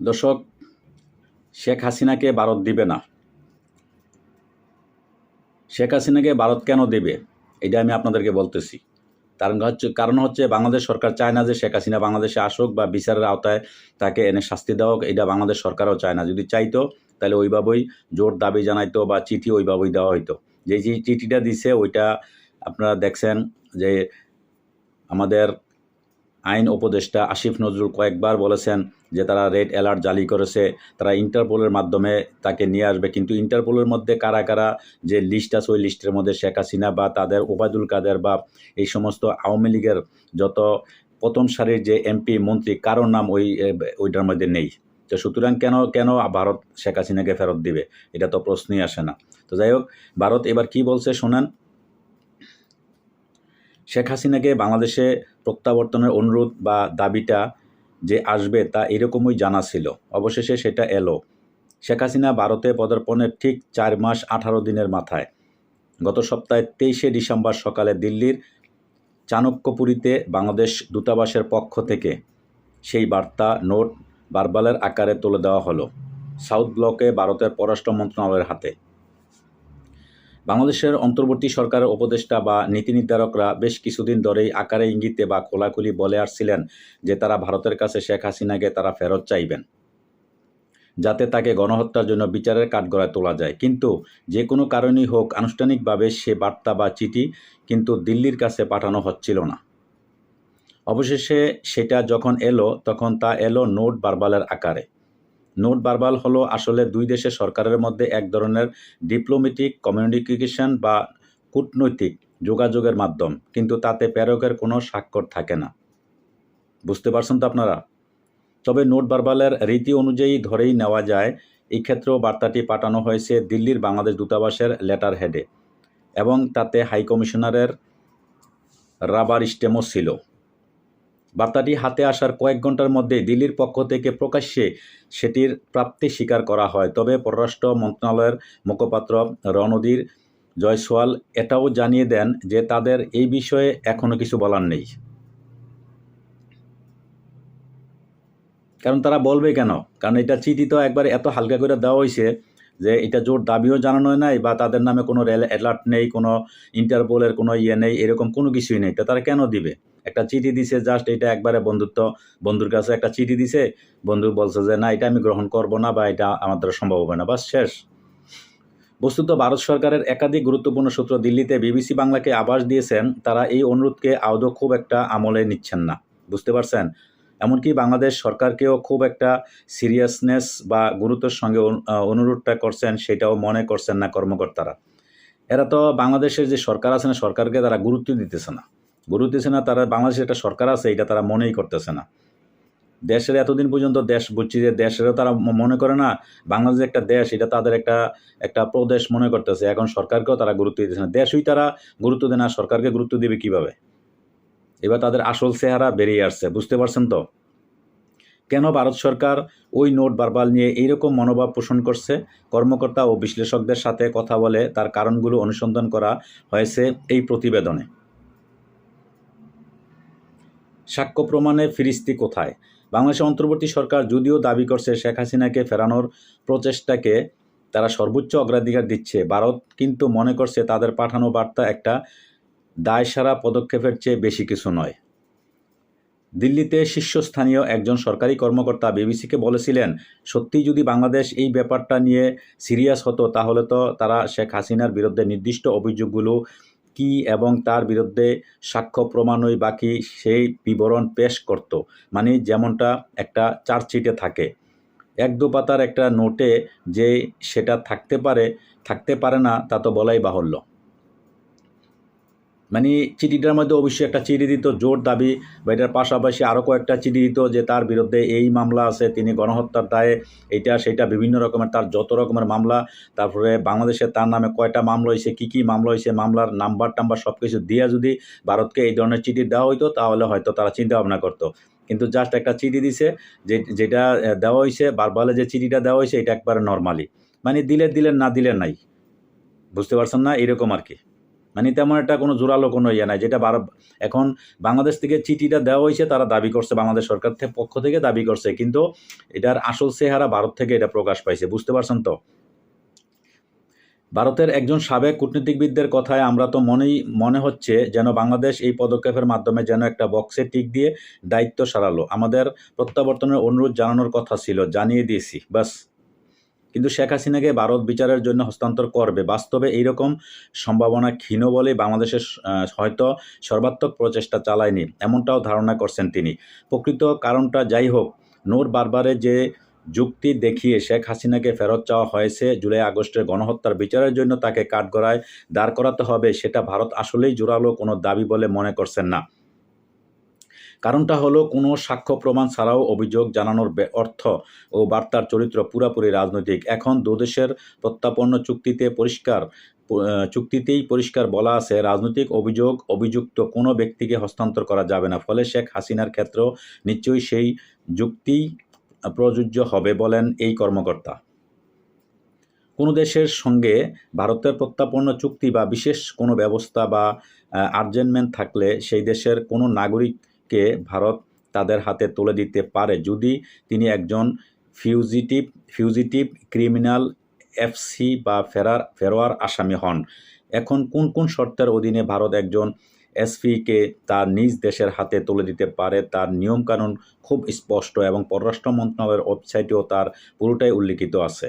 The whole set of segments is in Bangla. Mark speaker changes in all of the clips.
Speaker 1: দর্শক, শেখ হাসিনাকে ভারত দিবে না। শেখ হাসিনাকে ভারত কেন দেবে? এটা আমি আপনাদেরকে বলতেছি। কারণ হচ্ছে কারণ হচ্ছে বাংলাদেশ সরকার চায় না যে শেখ হাসিনা বাংলাদেশে আসুক বা বিচারের আওতায় তাকে এনে শাস্তি দেওয়া হোক এটা বাংলাদেশ সরকারও চায় না। যদি চাইতো, তাহলে ওইভাবেই জোর দাবি জানাইতো বা চিঠি ওইভাবেই দেওয়া হইতো। যে চিঠিটা দিছে, ওইটা আপনারা দেখছেন যে আমাদের আইন উপদেষ্টা আসিফ নজরুল কয়েকবার বলেছেন যে তারা রেড অ্যালার্ট জারি করেছে। তারা ইন্টারপোলের মাধ্যমে তাকে নিয়ে আসবে। কিন্তু ইন্টারপোলের মধ্যে কারা কারা যে লিস্ট আছে, ওই লিস্টের মধ্যে শেখ হাসিনা বা তাদের ওবায়দুল কাদের বা এই সমস্ত আওয়ামী লীগের যত প্রথম সারির যে এমপি, মন্ত্রী, কারোর নাম ওই, ওইটার মধ্যে নেই। তো সুতরাং কেন কেন ভারত শেখ হাসিনাকে ফেরত দিবে? এটা তো প্রশ্নই আসে না। তো যাই হোক, ভারত এবার কি বলছে শোনেন? শেখ হাসিনাকে বাংলাদেশে প্রত্যাবর্তনের অনুরোধ বা দাবিটা যে আসবে তা এরকমই জানা ছিল। অবশেষে সেটা এলো। শেখ হাসিনা ভারতে পদার্পণের ঠিক চার মাস আঠারো দিনের মাথায়। গত সপ্তাহে তেইশে ডিসেম্বর সকালে দিল্লির চাণক্যপুরীতে বাংলাদেশ দূতাবাসের পক্ষ থেকে সেই বার্তা, নোট, বারবালের আকারে তুলে দেওয়া হলো। সাউথ ব্লকে ভারতের পররাষ্ট্র মন্ত্রণালয়ের হাতে। বাংলাদেশের অন্তর্বর্তী সরকারের উপদেষ্টা বা নীতি নির্ধারকরা বেশ কিছুদিন ধরেই আকারে ইঙ্গিতে বা খোলাখুলি বলে আসছিলেন যে তারা ভারতের কাছে শেখ হাসিনাকে তারা ফেরত চাইবেন, যাতে তাকে গণহত্যার জন্য বিচারের কাঠগড়ায় তোলা যায়। কিন্তু যে কোনো কারণেই হোক, আনুষ্ঠানিকভাবে সে বার্তা বা চিঠি কিন্তু দিল্লির কাছে পাঠানো হচ্ছিল না। অবশেষে সেটা যখন এলো, তখন তা এলো নোট বারবালের আকারে। নোট বারবাল হলো আসলে দুই দেশের সরকারের মধ্যে এক ধরনের ডিপ্লোমেটিক কমিউনিকেশন বা কূটনৈতিক যোগাযোগের মাধ্যম, কিন্তু তাতে প্রেরকের কোনো স্বাক্ষর থাকে না। বুঝতে পারছেন তো আপনারা? তবে নোট বারবালের রীতি অনুযায়ী ধরেই নেওয়া যায়, এই ক্ষেত্রেও বার্তাটি পাঠানো হয়েছে দিল্লির বাংলাদেশ দূতাবাসের লেটার হেডে, এবং তাতে হাইকমিশনারের রাবার স্টেমও ছিল। বার্তাটি হাতে আসার কয়েক ঘণ্টার মধ্যে দিল্লির পক্ষ থেকে প্রকাশ্যে সেটির প্রাপ্তি স্বীকার করা হয়। তবে পররাষ্ট্র মন্ত্রণালয়ের মুখপাত্র রণধীর জয়সওয়াল এটাও জানিয়ে দেন যে তাদের এই বিষয়ে এখনও কিছু বলার নেই। কারণ তারা বলবে কেন? কারণ এটা চিঠি তো একবার এত হালকা করে দেওয়া হয়েছে যে এটা জোর দাবিও জানানো নাই বা তাদের নামে কোনো রেল অ্যালার্ট নেই, কোনো ইন্টারপোলের কোনো ইয়ে নেই, এরকম কোনো কিছুই নেই। তো তারা কেন দিবে? একটা চিঠি দিছে জাস্ট এটা একবারে বন্ধুত্ব, বন্ধুর কাছে একটা চিঠি দিছে, বন্ধু বলছে যে, না, এটা আমি গ্রহণ করব না বা এটা আমার দ্বারা সম্ভব হবে না। বাস শেষ। বস্তুত ভারত সরকারের একাধিক গুরুত্বপূর্ণ সূত্র দিল্লিতে বিবিসি বাংলাকে আভাস দিয়েছেন, তারা এই অনুরোধকে আদৌ খুব একটা আমলে নিচ্ছেন না। বুঝতে পারছেন? এমনকি বাংলাদেশ সরকারকেও খুব একটা সিরিয়াসনেস বা গুরুত্বের সঙ্গে অনু- অনুরোধটা করছেন, সেটাও মনে করছেন না কর্মকর্তারা। এরা তো বাংলাদেশের যে সরকার আছে না, সরকারকে তারা গুরুত্ব দিতেছে না। গুরুত্ব দিচ্ছে না, তারা বাংলাদেশের একটা সরকার আছে, এটা তারা মনেই করতেছে না। দেশের এতদিন পর্যন্ত দেশ বুঝছি যে দেশেরও তারা মনে করে না, বাংলাদেশ একটা দেশ, এটা তাদের একটা একটা প্রদেশ মনে করতেছে। এখন সরকারকেও তারা গুরুত্ব দিতেছে না। দেশই তারা গুরুত্ব দেয় না, সরকারকে গুরুত্ব দিবে কীভাবে? এবার তাদের আসল চেহারা বেরিয়ে আসছে, বুঝতে পারছেন তো? কেন ভারত সরকার ওই নোট বারবার নিয়ে এইরকম মনোভাব পোষণ করছে? কর্মকর্তা ও বিশ্লেষকদের সাথে কথা বলে তার কারণগুলো অনুসন্ধান করা হয়েছে এই প্রতিবেদনে। সাক্ষ্য প্রমাণে ফিরিস্তি কোথায়? বাংলাদেশের অন্তর্বর্তী সরকার যদিও দাবি করছে শেখ হাসিনাকে ফেরানোর প্রচেষ্টাকে তারা সর্বোচ্চ অগ্রাধিকার দিচ্ছে, ভারত কিন্তু মনে করছে তাদের পাঠানো বার্তা একটা দায়সারা পদক্ষেপের চেয়ে বেশি কিছু নয়। দিল্লিতে শীর্ষস্থানীয় একজন সরকারি কর্মকর্তা বিবিসিকে বলেছিলেন সত্যিই যদি বাংলাদেশ এই ব্যাপারটা নিয়ে সিরিয়াস হতো, তাহলে তো তারা শেখ হাসিনার বিরুদ্ধে নির্দিষ্ট অভিযোগগুলো কি এবং তার বিরুদ্ধে সাক্ষ্য প্রমাণই বাকি সেই বিবরণ পেশ করত। মানে যেমনটা একটা চার্জশিটে থাকে। এক দু পাতার একটা নোটে যে সেটা থাকতে পারে থাকতে পারে না, তা তো বলাই বাহুল্য। মানে চিঠিটার মধ্যে অবশ্যই একটা চিঠি দিত, জোর দাবি, বা এটার পাশাপাশি আরও কয়েকটা চিঠি দিত যে তার বিরুদ্ধে এই মামলা আছে, তিনি গণহত্যার দায়ে এইটা সেটা বিভিন্ন রকমের, তার যত রকমের মামলা, তারপরে বাংলাদেশে তার নামে কয়টা মামলা হয়েছে, কী কী মামলা হয়েছে, মামলার নাম্বার টাম্বার সব কিছু দিয়ে যদি ভারতকে এই ধরনের চিঠি দেওয়া হইতো, তাহলে হয়তো তারা চিন্তা ভাবনা করতো। কিন্তু জাস্ট একটা চিঠি দিছে, যে, যেটা দেওয়া হয়েছে বারবালে যে চিঠিটা দেওয়া হয়েছে এটা একবারে নর্মালি মানে দিলে দিলেন, না দিলে নাই। বুঝতে পারছেন না? এরকম আর কি। মানে তেমন একটা কোনো জোরালো কোনো ইয়ে নাই, যেটা ভারত এখন বাংলাদেশ থেকে চিঠিটা দেওয়া হয়েছে, তারা দাবি করছে, বাংলাদেশ সরকার থেকে পক্ষ থেকে দাবি করছে, কিন্তু এটার আসল চেহারা ভারত থেকে এটা প্রকাশ পাইছে, বুঝতে পারছেন তো? ভারতের একজন সাবেক কূটনীতিকবিদদের কথায় আমরা তো মনেই মনে হচ্ছে যেন বাংলাদেশ এই পদক্ষেপের মাধ্যমে যেন একটা বক্সে টিক দিয়ে দায়িত্ব সারালো। আমাদের প্রত্যাবর্তনের অনুরোধ জানানোর কথা ছিল, জানিয়ে দিয়েছি বাস কিন্তু শেখ হাসিনাকে ভারত বিচারের জন্য হস্তান্তর করবে। বাস্তবে এইরকম সম্ভাবনা ক্ষীণ বলে বাংলাদেশের হয়তো সর্বাত্মক প্রচেষ্টা চালায়নি, এমনটাও ধারণা করছেন তিনি। প্রকৃত কারণটা যাই হোক নোর বারবারে যে যুক্তি দেখিয়ে শেখ হাসিনাকে ফেরত চাওয়া হয়েছে জুলাই আগস্টের গণহত্যার বিচারের জন্য তাকে কাঠগড়ায় দাঁড় করাতে হবে, সেটা ভারত আসলেই জোরালো কোনো দাবি বলে মনে করছেন না। কারণটা হলো, কোনো সাক্ষ্য প্রমাণ ছাড়াও অভিযোগ জানানোর অর্থ ও বার্তার চরিত্র পুরাপুরি রাজনৈতিক। এখন দুদেশের প্রত্যাপন্ন চুক্তিতে পরিষ্কার চুক্তিতেই পরিষ্কার বলা আছে, রাজনৈতিক অভিযোগ, অভিযুক্ত কোনো ব্যক্তিকে হস্তান্তর করা যাবে না। ফলে শেখ হাসিনার ক্ষেত্রেও নিশ্চয়ই সেই যুক্তি প্রযোজ্য হবে বলেন এই কর্মকর্তা। কোনো দেশের সঙ্গে ভারতের প্রত্যাপন্ন চুক্তি বা বিশেষ কোনো ব্যবস্থা বা আর্জেন্টমেন্ট থাকলে সেই দেশের কোনো নাগরিককে ভারত তাদের হাতে তুলে দিতে পারে যদি তিনি একজন ফিউজিটিভ ফিউজিটিভ ক্রিমিনাল, এফসি বা ফেরার, ফেরোয়ার আসামি হন। এখন কোন কোন শর্তের অধীনে ভারত একজন এসপিকে তার নিজ দেশের হাতে তুলে দিতে পারে তার নিয়মকানুন খুব স্পষ্ট এবং পররাষ্ট্র মন্ত্রণালয়ের ওয়েবসাইটেও তার পুরোটাই উল্লিখিত আছে।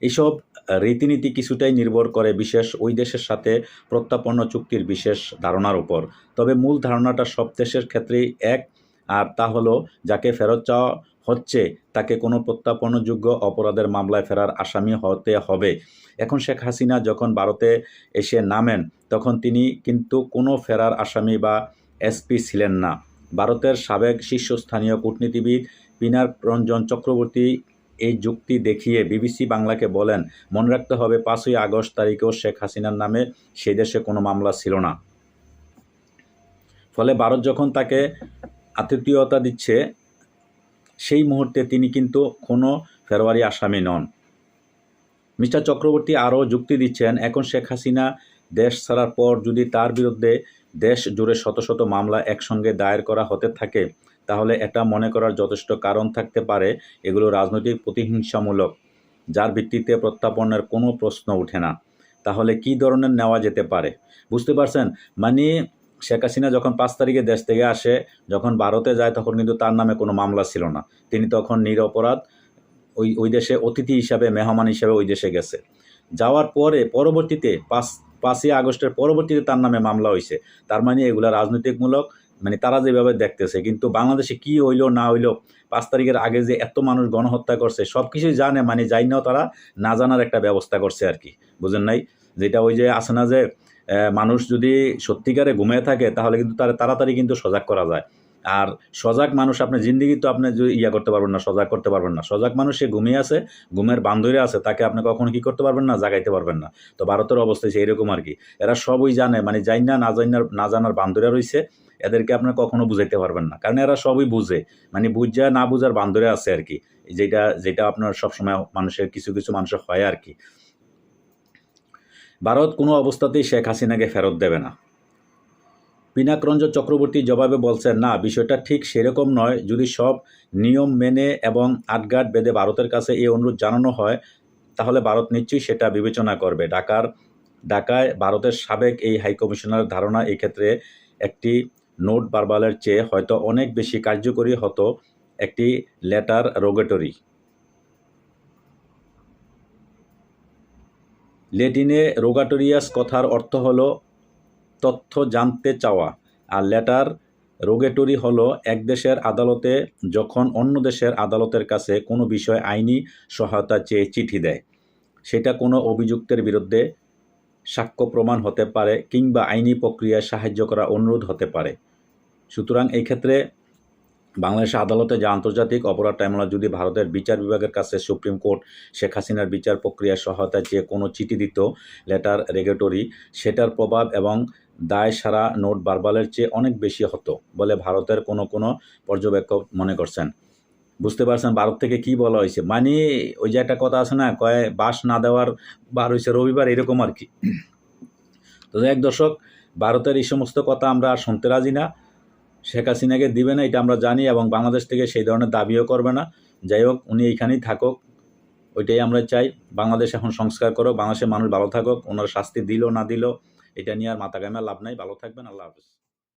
Speaker 1: এইসব রীতিনীতি কিছুটাই নির্ভর করে বিশেষ ওই দেশের সাথে প্রত্যাপন্ন চুক্তির বিশেষ ধারণার উপর। তবে মূল ধারণাটা সব দেশের ক্ষেত্রেই এক, আর তা হলো যাকে ফেরত চাওয়া হচ্ছে তাকে কোনো প্রত্যাপনযোগ্য অপরাধের মামলায় ফেরার আসামি হতে হবে। এখন শেখ হাসিনা যখন ভারতে এসে নামেন, তখন তিনি কিন্তু কোনো ফেরার আসামি বা এসপি ছিলেন না। ভারতের সাবেক শীর্ষস্থানীয় কূটনীতিবিদ পিনার রঞ্জন চক্রবর্তী এই যুক্তি দেখিয়ে বিবিসি বাংলাকে বলেন, মনে রাখতে হবে, পাঁচই আগস্ট তারিখেও শেখ হাসিনার নামে সেই দেশে কোনো মামলা ছিল না। ফলে ভারত যখন তাকে আতিথেয়তা দিচ্ছে, সেই মুহূর্তে তিনি কিন্তু কোনো ফেরোয়ারি আসামি নন। মিস্টার চক্রবর্তী আরও যুক্তি দিচ্ছেন, এখন শেখ হাসিনা দেশ ছাড়ার পর যদি তার বিরুদ্ধে দেশ জুড়ে শত শত মামলা একসঙ্গে দায়ের করা হতে থাকে, তাহলে এটা মনে করার যথেষ্ট কারণ থাকতে পারে এগুলো রাজনৈতিক প্রতিহিংসামূলক, যার ভিত্তিতে প্রত্যাপনের কোনো প্রশ্ন ওঠে না। তাহলে কি ধরনের নেওয়া যেতে পারে? বুঝতে পারছেন? মানে শেখ হাসিনা যখন পাঁচ তারিখে দেশ থেকে আসে, যখন ভারতে যায়, তখন কিন্তু তার নামে কোনো মামলা ছিল না। তিনি তখন নিরপরাধ, ওই ওই দেশে অতিথি হিসাবে, মেহমান হিসাবে ওই দেশে গেছে। যাওয়ার পরে, পরবর্তীতে পাঁচ পাঁচই আগস্টের পরবর্তীতে তার নামে মামলা হয়েছে। তার মানে এগুলা রাজনৈতিকমূলক মানে তারা যেভাবে দেখতেছে, কিন্তু বাংলাদেশে কি হইল, না হইল, পাঁচ তারিখের আগে যে এত মানুষ গণহত্যা করছে সব কিছুই জানে মানে যাই নাও তারা, না জানার একটা ব্যবস্থা করছে আর কি। বুঝেন নাই? যেটা ওই যে আছে না যে মানুষ যদি সত্যিকারে ঘুমিয়ে থাকে, তাহলে কিন্তু তারা তাড়াতাড়ি কিন্তু সজাগ করা যায়। আর সজাগ মানুষ, আপনি জিন্দিগি তো আপনি ইয়া করতে পারবেন না, সজাগ করতে পারবেন না। সজাগ মানুষ সে ঘুমিয়ে আছে, ঘুমের বান্ধরে আছে, তাকে আপনি কখনো কি করতে পারবেন না, জাগাইতে পারবেন না। তো ভারতের অবস্থা হচ্ছে এরকম আর কি। এরা সবই জানে মানে যাই না না জানার না জানার বান্ধরে রয়েছে, এদেরকে আপনি কখনো বুঝাইতে পারবেন না। কারণ এরা সবই বুঝে মানে বুঝা না বুঝার বান্ধরে আছে আর কি। যেটা যেটা আপনার সবসময় মানুষের, কিছু কিছু মানুষের হয় আর কি। ভারত কোনো অবস্থাতেই শেখ হাসিনাকে ফেরত দেবে না। পিনাকরঞ্জন চক্রবর্তী জবাবে বলছেন, না, বিষয়টা ঠিক সেরকম নয়। যদি সব নিয়ম মেনে এবং আটগাট বেঁধে ভারতের কাছে এই অনুরোধ জানানো হয়, তাহলে ভারত নিশ্চয়ই সেটা বিবেচনা করবে। ঢাকার, ঢাকায় ভারতের সাবেক এই হাইকমিশনার ধারণা, এই ক্ষেত্রে একটি নোট বারবালের চেয়ে হয়তো অনেক বেশি কার্যকরী হতো একটি লেটার রোগেটরি। লেটিনে রোগাটোরিয়াস কথার অর্থ হলো তথ্য জানতে চাওয়া। আর লেটার রোগেটরি হলো এক দেশের আদালতে যখন অন্য দেশের আদালতের কাছে কোনো বিষয় আইনি সহায়তা চেয়ে চিঠি দেয়। সেটা কোনো অভিযুক্তের বিরুদ্ধে সাক্ষ্য প্রমাণ হতে পারে কিংবা আইনি প্রক্রিয়ায় সাহায্য করা অনুরোধ হতে পারে। সুতরাং এই ক্ষেত্রে বাংলাদেশ আদালতে যে আন্তর্জাতিক অপরাধ ট্রাইব্যুনাল যদি ভারতের বিচার বিভাগের কাছে সুপ্রিম কোর্ট, শেখ হাসিনার বিচার প্রক্রিয়ার সহায়তা যে কোনো চিঠি দিত লেটার রেগুলেটরি সেটার প্রভাব এবং দায় সারা নোট বারবালের চেয়ে অনেক বেশি হতো বলে ভারতের কোনো কোনো পর্যবেক্ষক মনে করছেন। বুঝতে পারছেন ভারত থেকে কি বলা হয়েছে? মানে ওই যে একটা কথা আছে না, কয়ে বাস না দেওয়ার বার হয়েছে রবিবার, এরকম আর কি। তো এক দর্শক, ভারতের এই সমস্ত কথা আমরা আর শুনতে রাজি না। শেখ হাসিনাকে দিবে না, এটা আমরা জানি এবং বাংলাদেশ থেকে সেই ধরনের দাবিও করবে না। যাই হোক, উনি এইখানেই থাকুক, ওইটাই আমরা চাই। বাংলাদেশ এখন সংস্কার করো, বাংলাদেশের মানুষ ভালো থাকুক, ওনার শাস্তি দিল না দিল এটা নিয়ে আর মাথা ঘামে লাভ নাই। ভালো থাকবেন আল্লাহ হাফিজ।